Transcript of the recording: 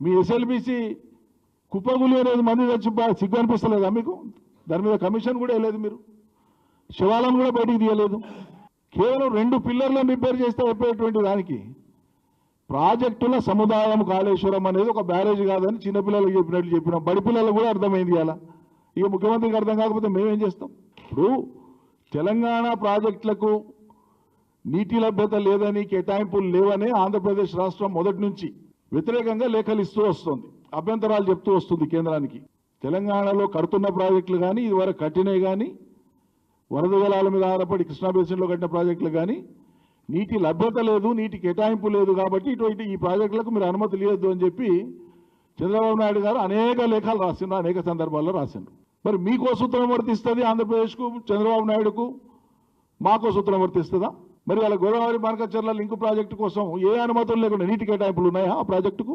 మీ SLBC కుప్పగులి అనేది మంది తెచ్చి సిగ్గు అనిపిస్తలేదా మీకు? దాని మీద కమిషన్ కూడా వేయలేదు మీరు. శివాలను కూడా బయటికి తీయలేదు. కేవలం రెండు పిల్లర్లను రిపేర్ చేస్తే అయిపోయేటువంటి దానికి. ప్రాజెక్టుల సముదాయం కాళేశ్వరం అనేది ఒక బ్యారేజ్ కాదని చిన్నపిల్లలకు చెప్పినట్లు చెప్పినాం. బడి పిల్లలకు కూడా అర్థమైంది అలా ఇక ముఖ్యమంత్రికి అర్థం కాకపోతే మేమేం చేస్తాం? ఇప్పుడు తెలంగాణ ప్రాజెక్టులకు నీటి లభ్యత లేదని కేటాయింపులు లేవని ఆంధ్రప్రదేశ్ రాష్ట్రం మొదటి నుంచి వ్యతిరేకంగా లేఖలు ఇస్తూ వస్తుంది. అభ్యంతరాలు చెప్తూ వస్తుంది కేంద్రానికి. తెలంగాణలో కడుతున్న ప్రాజెక్టులు కానీ ఇదివరకు కట్టినవి కానీ వరద జలాల మీద ఆధారపడి కృష్ణా బేసిన్లో కట్టిన ప్రాజెక్టులు కానీ నీటి లభ్యత లేదు నీటి కేటాయింపు లేదు కాబట్టి ఇటువంటి ఈ ప్రాజెక్టులకు మీరు అనుమతి లేదు అని చెప్పి చంద్రబాబు నాయుడు గారు అనేక లేఖలు రాసిండ్రు అనేక సందర్భాల్లో రాసిండ్రు. మరి మీకో సూత్రం వర్తిస్తుంది ఆంధ్రప్రదేశ్కు చంద్రబాబు నాయుడుకు? మాకో సూత్రం వర్తిస్తుందా? మరి వాళ్ళ గోదావరి బానకచర్ల లింక్ ప్రాజెక్టు కోసం ఏ అనుమతులు లేకుండా నీటి కేటాయింపులు ఉన్నాయా ఆ ప్రాజెక్టుకు?